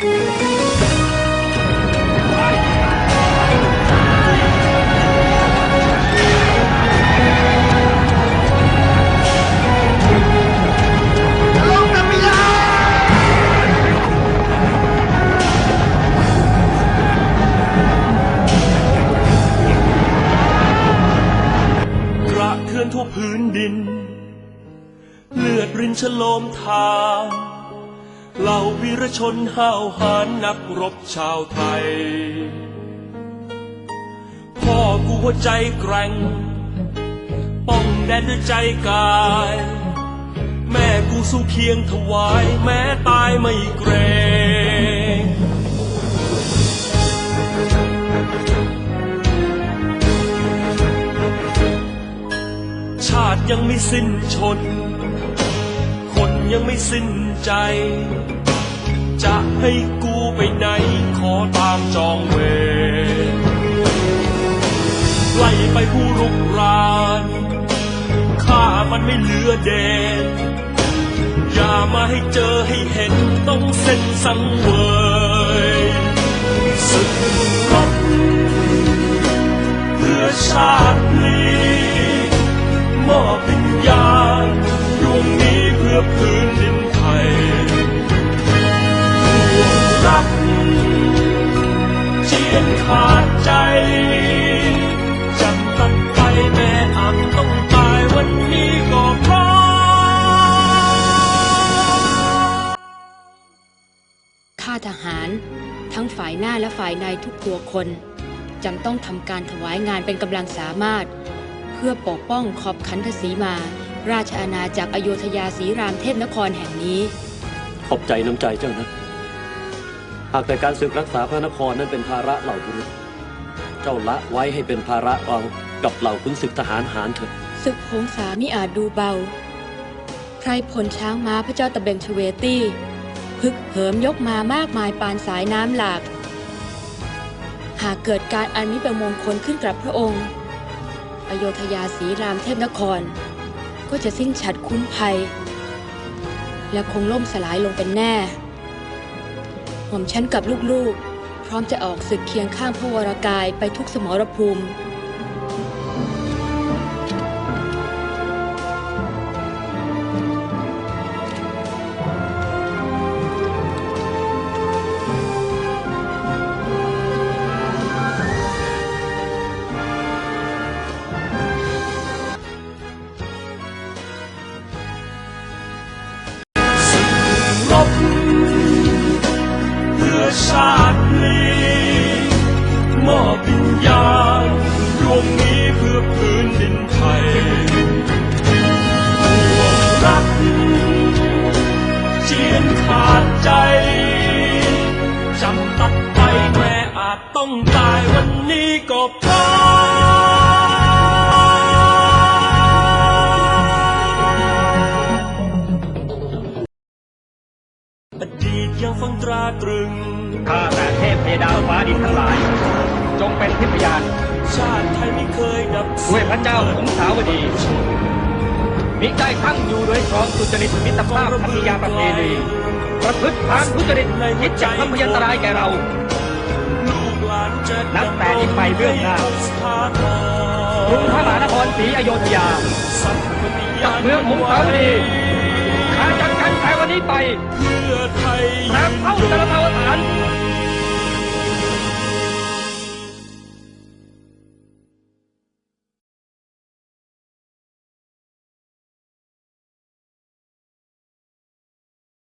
กระเทือนทั่วพื้นดิน เลือดรินฉโลมทาง เหล่าวีรชนห้าวหาญนักรบชาวไทย พ่อกูหัวใจแกร่ง ป้องแดนด้วยใจกาย แม่กูสู้เคียงถวาย แม้ตายไม่เกรงชาติยังไม่สิ้นชนคน ยังไม่สิ้นใจ จะให้กูไปไหนขอตามจองเวรไล่ไปผู้รุกรานฆ่ามันไม่เหลือเดนอย่ามาให้เจอให้เห็นต้องเส้นสังเวยศึก ข้าทหาร ทั้งฝ่ายหน้าและฝ่ายในทุกตัวคนจำต้องทำการถวายงานเป็นกำลังสามารถ เพื่อปกป้องขอบขันธสีมา ราชอาณาจักรอโยธยาสีรามเทพนครแห่งนี้ ขอบใจน้ำใจเจ้านะ หากแต่การสืบรักษาพระนครนั้นเป็นภาระเหล่าบุรุษ เจ้าละไว้ให้เป็นภาระเรากับเหล่าขุนศึกทหารหารเถิดศึกหงสามิอาจดูเบา ใครผลช้างม้าพระเจ้าตะเบงชเวตี้ พึกเหิมยกมามากมายปานสายน้ำหลาก หากเกิดการอันมิป็นมงคลขึ้นกับพระองค์ อโยธยาสีรามเทพนคร ก็จะสิ้นฉัดคุ้มภัย และคงล่มสลายลงเป็นแน่หม่อมฉันกับลูกๆ พร้อมจะออกศึกเคียงข้างพระวรากายไปทุกสมรภูมิ ไทยห่วงรักเจียนขาดใจจำตัดไปแม้อาจต้องตายวันนี้ก็เพราะอดีตยังฟังตราตรึงข้าแต่เทพเทดาฟ้าดินทั้งหลาย จงเป็นทิพยาน ชาติไทยไม่เคยดับด้วยพระเจ้าสงสาวดีมิได้ตั้งอยู่โดยครองสุจริตมิตรภาพพันธิยาประเพณีประพฤติทางทุจริตคิดจะทำพยันตรายแก่เราลูกหลานจะนับแต่นี้ไปเบื้องหน้าสถาพกรุงพระมหานครศรีอโยธยาสัตย์ปฏิญากับณเมืองหงสาวดีข้าจัดกันแต่วันนี้ไปเพื่อไทยแรมเข้าตะละเตา